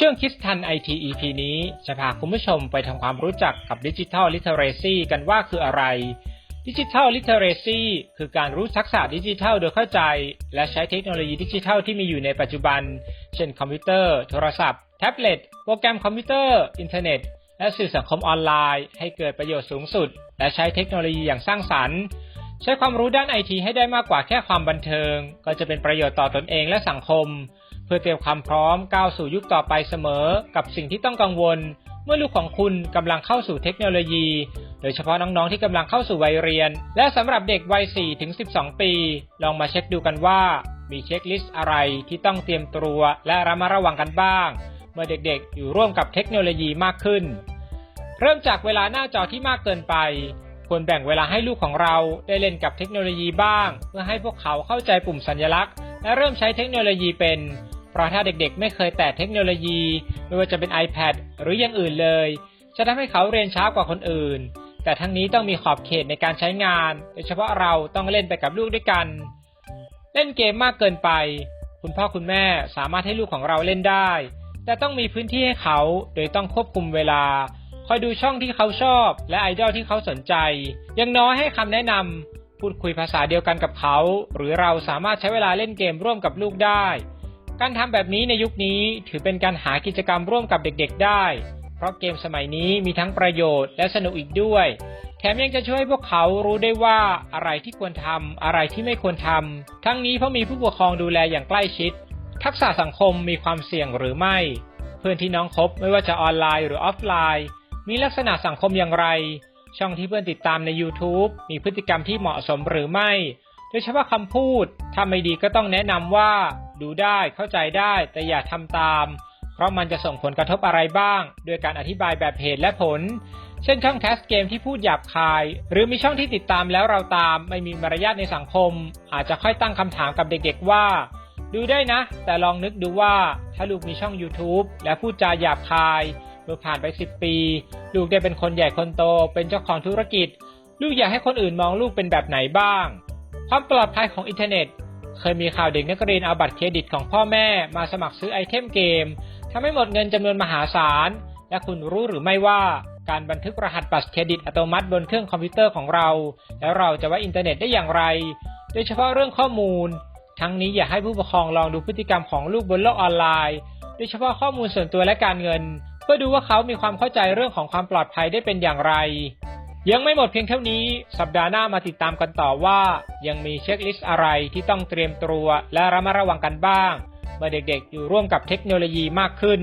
ช่วงคิดทันไอที EP นี้จะพาคุณผู้ชมไปทำความรู้จักกับดิจิทัลลิเทเรซีกันว่าคืออะไรดิจิทัลลิเทเรซีคือการรู้ทักษะดิจิทัลโดยเข้าใจ และใช้เทคโนโลยีดิจิทัลที่มีอยู่ในปัจจุบัน เช่นคอมพิวเตอร์ โทรศัพท์ แท็บเล็ต โปรแกรมคอมพิวเตอร์ อินเทอร์เน็ต และสื่อสังคมออนไลน์ ให้เกิดประโยชน์สูงสุด และใช้เทคโนโลยีอย่างสร้างสรรค์ ใช้ความรู้ด้านไอทีให้ได้มากกว่าแค่ความบันเทิง ก็จะเป็นประโยชน์ต่อตอนเองและสังคม เพื่อเตรียมความพร้อมก้าวสู่ยุคต่อไปเสมอ กับสิ่งที่ต้องกังวล เมื่อลูกของคุณกำลังเข้าสู่เทคโนโลยี โดยเฉพาะน้องๆที่กำลังเข้าสู่วัยเรียน และสำหรับเด็กวัย4ถึง12 ปี ลองมาเช็คดูกันว่า มีเช็คลิสต์อะไรที่ต้องเตรียมตัวและระมัดระวังกันบ้าง เมื่อเด็กๆ อยู่ร่วมกับเทคโนโลยีมากขึ้น เริ่มจากเวลาหน้าจอที่มากเกินไปควรแบ่งเวลาให้ลูกของเราได้เล่นกับเทคโนโลยีบ้าง เพื่อให้พวกเขาเข้าใจปุ่มสัญลักษณ์ และเริ่มใช้เทคโนโลยีเป็น เพราะถ้าเด็กๆ ไม่เคยแตะเทคโนโลยี ไม่ว่าจะเป็น iPad หรืออย่างอื่นเลย จะทำให้เขาเรียนช้ากว่าคนอื่น แต่ทั้งนี้ต้องมีขอบเขตในการใช้งาน โดยเฉพาะเราต้องเล่นไปกับลูกด้วยกัน เล่นเกมมากเกินไป คุณพ่อคุณแม่สามารถให้ลูกของเราเล่นได้ แต่ต้องมีพื้นที่ให้เขา โดยต้องควบคุมเวลา คอยดูช่องที่เขาชอบ และไอดอลที่เขาสนใจ ยังน้อยให้คำแนะนำพูดคุยภาษาเดียวกันกับเขา หรือเราสามารถใช้เวลาเล่นเกมร่วมกับลูกได้ การทำแบบนี้ในยุคนี้ถือเป็นการหากิจกรรมร่วมกับเด็กๆได้ เพราะเกมสมัยนี้มีทั้งประโยชน์และสนุกอีกด้วย แถมยังจะช่วยให้พวกเขารู้ได้ว่าอะไรที่ควรทำอะไรที่ไม่ควรทำทั้งนี้เพราะมีผู้ปกครองดูแลอย่างใกล้ชิด ทักษะสังคมมีความเสี่ยงหรือไม่ เพื่อนที่น้องคบไม่ว่าจะออนไลน์หรือออฟไลน์ มีลักษณะสังคมอย่างไร ช่องที่เพื่อนติดตามใน YouTube มีพฤติกรรมที่เหมาะสมหรือไม่ โดยเฉพาะคำพูดถ้าไม่ดีก็ต้องแนะนำว่า ดูได้เข้าใจได้แต่อย่าทำตาม เพราะมันจะส่งผลกระทบอะไรบ้างด้วยการอธิบายแบบเหตุและผล เช่นช่องแคสเกมที่พูดหยาบคาย หรือมีช่องที่ติดตามแล้วเราตาม ไม่มีมารยาทในสังคม อาจจะค่อยตั้งคำถามกับเด็กๆว่า ดูได้นะ แต่ลองนึกดูว่าถ้าลูกมีช่อง YouTube และพูดจาหยาบคายเมื่อผ่านไป 10 ปี ลูกได้เป็นคนใหญ่คนโต เป็นเจ้าของธุรกิจ ลูกอยากให้คนอื่นมองลูกเป็นแบบไหนบ้าง ความปลอดภัยของอินเทอร์เน็ต เคยมีข่าวเด็กนักเรียนเอาบัตรเครดิตของพ่อแม่มาสมัครซื้อไอเทมเกมทำให้หมดเงินจำนวนมหาศาล และคุณรู้หรือไม่ว่าการบันทึกรหัสบัตรเครดิตอัตโนมัติบนเครื่องคอมพิวเตอร์ของเรา แล้วเราจะว่าอินเทอร์เน็ตได้อย่างไร โดยเฉพาะเรื่องข้อมูล ทั้งนี้อยากให้ผู้ปกครองลองดูพฤติกรรมของลูกบนโลกออนไลน์ โดยเฉพาะข้อมูลส่วนตัวและการเงิน เพื่อดูว่าเขามีความเข้าใจเรื่องของความปลอดภัยได้เป็นอย่างไร ยังไม่หมดเพียงเท่านี้ สัปดาห์หน้ามาติดตามกันต่อว่า ยังมีเช็คลิสต์อะไรที่ต้องเตรียมตัวและระมัดระวังกันบ้าง เมื่อเด็กๆอยู่ร่วมกับเทคโนโลยีมากขึ้น